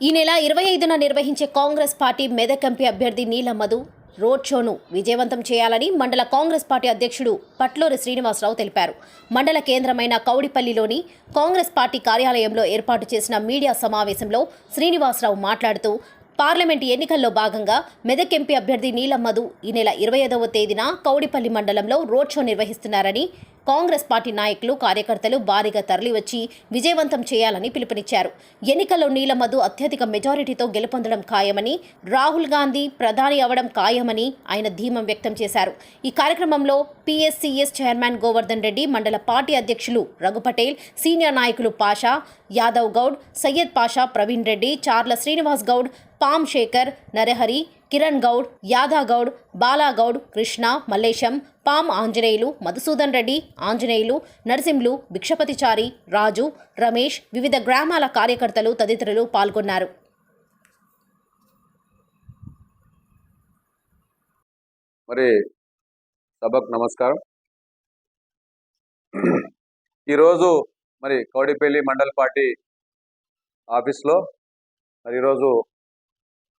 ఈ నెల ఇరవై ఐదున నిర్వహించే కాంగ్రెస్ పార్టీ మెదక్ ఎంపీ అభ్యర్థి నీల మధు రోడ్ షోను విజయవంతం చేయాలని మండల కాంగ్రెస్ పార్టీ అధ్యక్షుడు పట్లూరి శ్రీనివాసరావు తెలిపారు. మండల కేంద్రమైన కౌడిపల్లిలోని కాంగ్రెస్ పార్టీ కార్యాలయంలో ఏర్పాటు చేసిన మీడియా సమావేశంలో శ్రీనివాసరావు మాట్లాడుతూ పార్లమెంట్ ఎన్నికల్లో భాగంగా మెదక్ ఎంపీ అభ్యర్థి నీలం మధు ఈ నెల ఇరవై ఐదవ తేదీన కౌడిపల్లి మండలంలో రోడ్ షో నిర్వహిస్తున్నారని కాంగ్రెస్ పార్టీ నాయకులు కార్యకర్తలు భారీగా తరలివచ్చి విజయవంతం చేయాలని పిలుపునిచ్చారు. ఎన్నికల్లో నీలమధు అత్యధిక మెజారిటీతో గెలుపొందడం ఖాయమని రాహుల్ గాంధీ ప్రధాని అవడం ఖాయమని ఆయన ధీమం వ్యక్తం చేశారు. ఈ కార్యక్రమంలో పిఎస్సిఎస్ చైర్మన్ గోవర్ధన్ రెడ్డి మండల పార్టీ అధ్యక్షులు రఘు పటేల్ సీనియర్ నాయకులు పాషా యాదవ్ గౌడ్ సయ్యద్ పాషా ప్రవీణ్ రెడ్డి చార్ల శ్రీనివాస్ గౌడ్ పామ్ శేఖర్ నరహరి కిరణ్ గౌడ్ యాదా గౌడ్ బాలాగౌడ్ కృష్ణ మల్లేశం పామ్ ఆంజనేయులు మధుసూదన్ రెడ్డి ఆంజనేయులు నరసింహులు భిక్షపతిచారి రాజు రమేష్ వివిధ గ్రామాల కార్యకర్తలు తదితరులు పాల్గొన్నారు. మరి సభకు నమస్కారం. ఈరోజు మరి కౌడిపల్లి మండల్ పార్టీ ఆఫీస్లో మరి ఈరోజు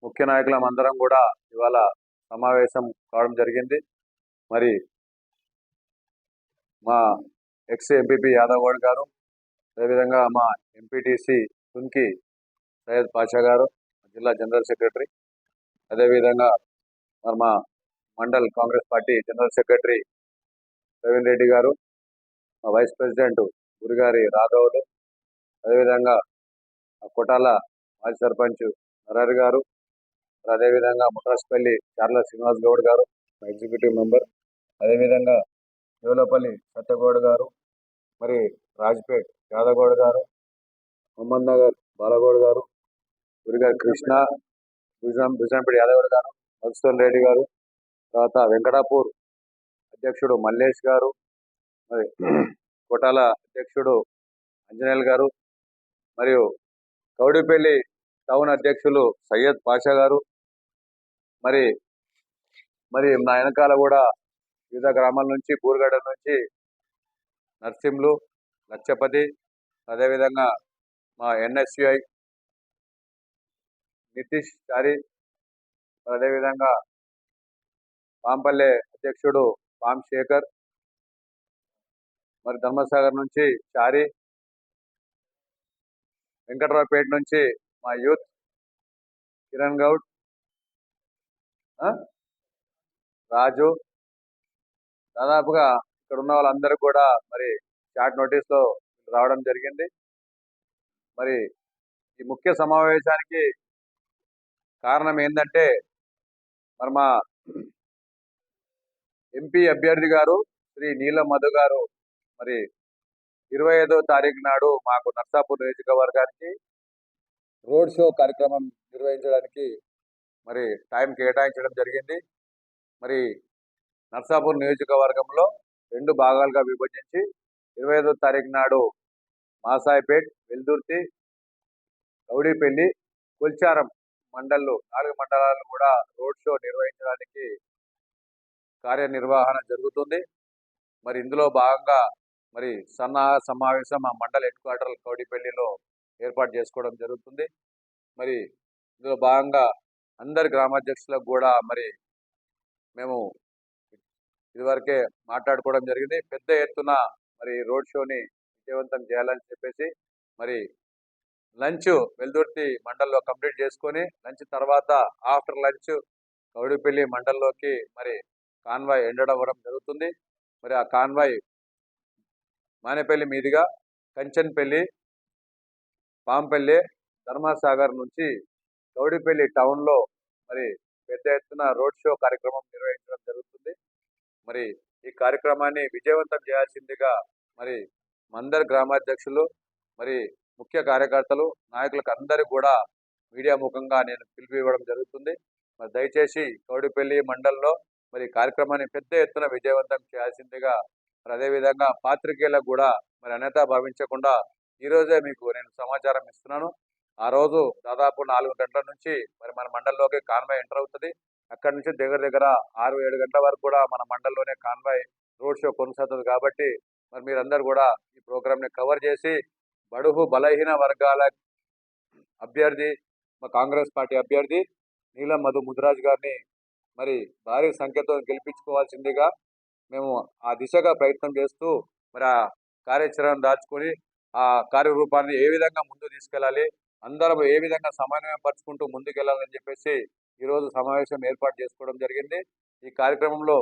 ముఖ్య నాయకులం అందరం కూడా ఇవాళ సమావేశం కావడం జరిగింది. మరి మా ఎక్స్ ఎంపీపీ యాదవ్ గౌడ్ గారు అదేవిధంగా మా ఎంపీటీసీ తుంకి సయ్యద్ పాషా గారు జిల్లా జనరల్ సెక్రటరీ అదేవిధంగా మరి మా mandal Congress party general secretary Praveen Reddy garu మా వైస్ ప్రెసిడెంట్ గురిగారి రాఘవులు అదేవిధంగా ఆ కొటాల మాజీ సర్పంచ్ నరారి గారు అదేవిధంగా ముట్రాస్పల్లి చార్ల శ్రీనివాస్ గౌడ్ గారు ఎగ్జిక్యూటివ్ మెంబర్. అదేవిధంగా దేవులపల్లి సత్యగౌడ్ గారు మరి రాజ్పేట్ యాదగౌడ్ గారు మహమ్మద్ నగర్ బాలగౌడ్ గారు గురిగారి కృష్ణ భుజం భుజంపేట యాదవ్ గారు మధుసూన్ రెడ్డి గారు తర్వాత వెంకటాపూర్ అధ్యక్షుడు మల్లేష్ గారు మరి కోటాల అధ్యక్షుడు అంజనేయులు గారు మరియు కౌడిపల్లి టౌన్ అధ్యక్షులు సయ్యద్ పాషా గారు మరి మరి నా వెనకాల కూడా వివిధ గ్రామాల నుంచి బూర్గడ నుంచి నర్సింహులు లచ్చపతి అదేవిధంగా మా ఎన్ఎస్యుఐ నితీష్ చారి అదేవిధంగా పాంపల్లె అధ్యక్షుడు పామ్ శేఖర్ మరి ధర్మసాగర్ నుంచి చారి వెంకట్రావుపేట నుంచి మా యూత్ కిరణ్ గౌడ్ రాజు. దాదాపుగా ఇక్కడ ఉన్న వాళ్ళందరూ కూడా మరి చాట్ నోటీస్లో రావడం జరిగింది. మరి ఈ ముఖ్య సమావేశానికి కారణం ఏంటంటే మరి మా ఎంపీ అభ్యర్థి గారు శ్రీ నీలం మధు గారు మరి ఇరవై ఐదో తారీఖు నాడు మాకు నర్సాపూర్ నియోజకవర్గానికి రోడ్ షో కార్యక్రమం నిర్వహించడానికి మరి టైం కేటాయించడం జరిగింది. మరి నర్సాపూర్ నియోజకవర్గంలో రెండు భాగాలుగా విభజించి ఇరవై ఐదో తారీఖు నాడు మాసాయిపేట్ వెల్దుర్తి గౌడీపల్లి కొల్చారం మండళ్ళు నాలుగు మండలాలు కూడా రోడ్ షో నిర్వహించడానికి కార్యనిర్వహణ జరుగుతుంది. మరి ఇందులో భాగంగా మరి సన్నాహ సమావేశం మా మండల హెడ్ క్వార్టర్ కౌడిపల్లిలో ఏర్పాటు చేసుకోవడం జరుగుతుంది. మరి ఇందులో భాగంగా అందరి గ్రామాధ్యక్షులకు కూడా మరి మేము ఇదివరకే మాట్లాడుకోవడం జరిగింది. పెద్ద ఎత్తున మరి రోడ్ షోని విజయవంతం చేయాలని చెప్పేసి మరి లంచ్ వెల్దుర్తి మండల్లో కంప్లీట్ చేసుకొని లంచ్ తర్వాత ఆఫ్టర్ లంచ్ కౌడిపల్లి మండల్లోకి మరి కాన్వాయ్ ఎండడవడం జరుగుతుంది. మరి ఆ కాన్వాయ్ మానేపల్లి మీదుగా కంచన్పల్లి పాంపల్లి ధర్మసాగర్ నుంచి గౌడిపల్లి టౌన్లో మరి పెద్ద ఎత్తున రోడ్ షో కార్యక్రమం నిర్వహించడం జరుగుతుంది. మరి ఈ కార్యక్రమాన్ని విజయవంతం చేయాల్సిందిగా మరి మందర్ గ్రామాధ్యక్షులు మరి ముఖ్య కార్యకర్తలు నాయకులకు అందరూ కూడా మీడియా ముఖంగా నేను పిలుపు ఇవ్వడం జరుగుతుంది. మరి దయచేసి కౌడిపల్లి మండలంలో మరి కార్యక్రమాన్ని పెద్ద ఎత్తున విజయవంతం చేయాల్సిందిగా మరి అదేవిధంగా పాత్రికేయులకు కూడా మరి అన్యత భావించకుండా ఈరోజే మీకు నేను సమాచారం ఇస్తున్నాను. ఆ రోజు దాదాపు నాలుగు గంటల నుంచి మరి మన మండలంలోకి కాన్వాయ్ ఎంటర్ అవుతుంది. అక్కడి నుంచి దగ్గర దగ్గర ఆరు ఏడు గంటల వరకు కూడా మన మండలంలోనే కాన్వాయ్ రోడ్ షో కొనసాగుతుంది కాబట్టి మరి మీరందరూ కూడా ఈ ప్రోగ్రామ్ని కవర్ చేసి బడుగు బలహీన వర్గాల అభ్యర్థి మా కాంగ్రెస్ పార్టీ అభ్యర్థి నీలం మధు ముదిరాజ్ గారిని మరి భారీ సంఖ్యతో గెలిపించుకోవాల్సిందిగా మేము ఆ దిశగా ప్రయత్నం చేస్తూ మరి ఆ కార్యాచరణ దాచుకొని ఆ కార్యరూపాన్ని ఏ విధంగా ముందు తీసుకెళ్ళాలి అందరం ఏ విధంగా సమన్వయం పరుచుకుంటూ ముందుకెళ్ళాలని చెప్పేసి ఈరోజు సమావేశం ఏర్పాటు చేసుకోవడం జరిగింది. ఈ కార్యక్రమంలో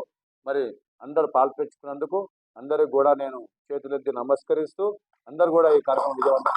మరి అందరూ పాల్పంచుకున్నందుకు అందరికి కూడా నేను చేతులెత్తి నమస్కరిస్తూ అందరు కూడా ఈ కార్యక్రమం విజయవంతం